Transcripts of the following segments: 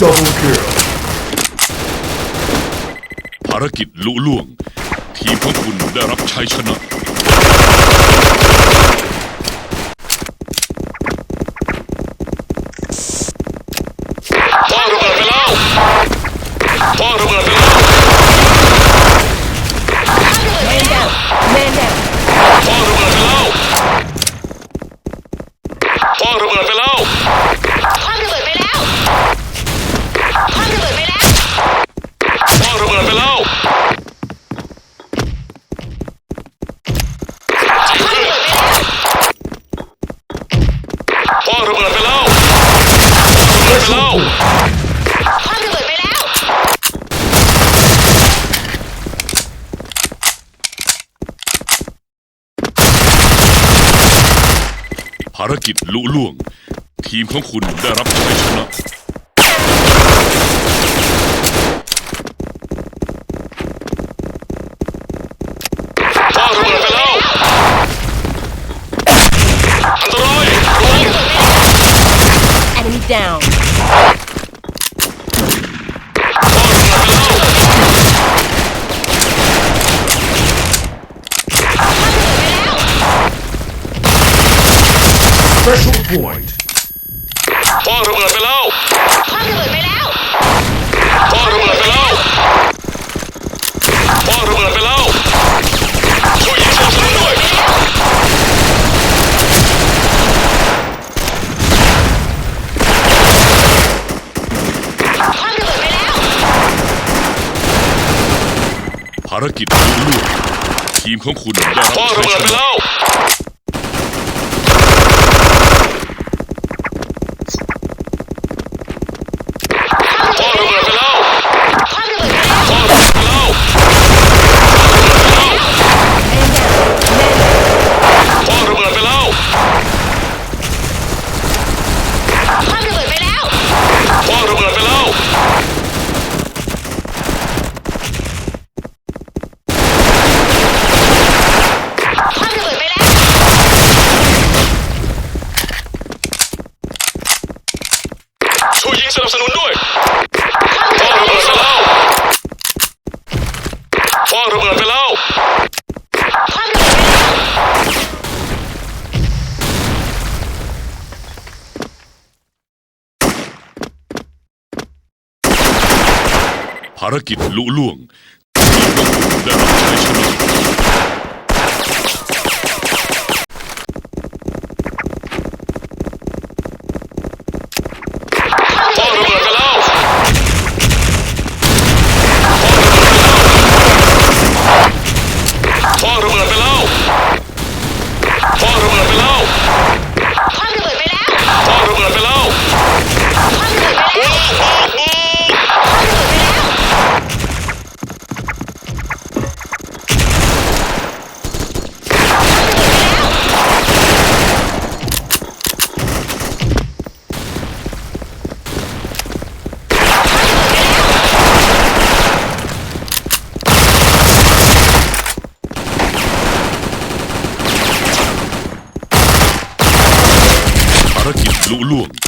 Double kill ภารกิจลุล่วง ที่พุงคุณได้รับชัยชนะ ภารกิจลุล่วง ทีมของคุณได้รับชัยชนะ บ้านรบไปแล้ว อันตรายระวัง Enemy down. point คว้ระเบิดไปแล้วพ่อระเบิดไปแล้วพ่อระเบิดไปแล้วคว้างระเบิดไปแล้วช่วยยิงสนับิดไปแล้วภารกิจนี้ลูกทีมของคุณได้รับคว้างระเบิดไปแล้ว ภารกิจลุล่วงที่ต้องได้รับชัยชนะ Lũ.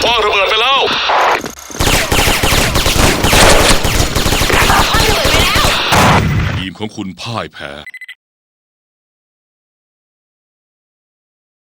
คว้างระเบิดไปแล้วคว้างระเบิดไปแล้วทีมของคุณพ่ายแพ้